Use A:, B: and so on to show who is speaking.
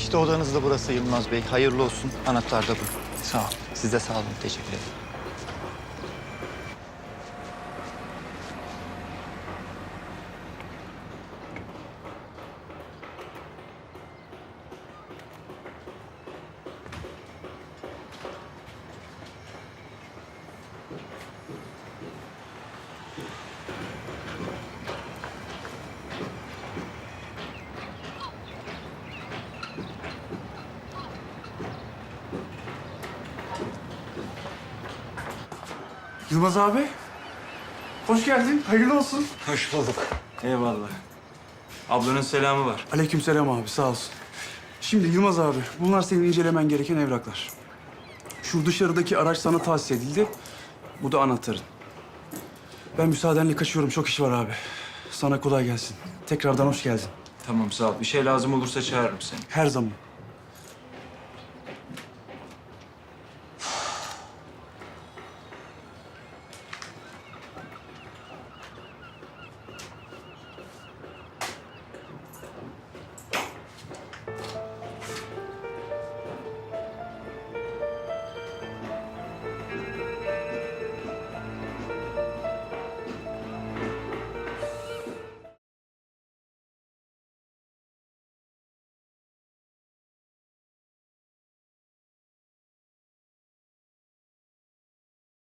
A: İşte odanız da burası Yılmaz Bey. Hayırlı olsun. Anahtar da bu. Sağ ol. Siz de sağ olun. Teşekkür ederim.
B: Yılmaz abi. Hoş geldin. Hayırlı olsun.
C: Hoş bulduk. Eyvallah. Ablanın selamı var.
B: Aleykümselam abi. Sağ olsun. Şimdi Yılmaz abi, bunlar senin incelemen gereken evraklar. Şu dışarıdaki araç sana tahsis edildi. Bu da anahtarın. Ben müsaadenle kaçıyorum. Çok iş var abi. Sana kolay gelsin. Tekrardan hoş geldin.
C: Tamam sağ ol. Bir şey lazım olursa çağırırım seni.
B: Her zaman.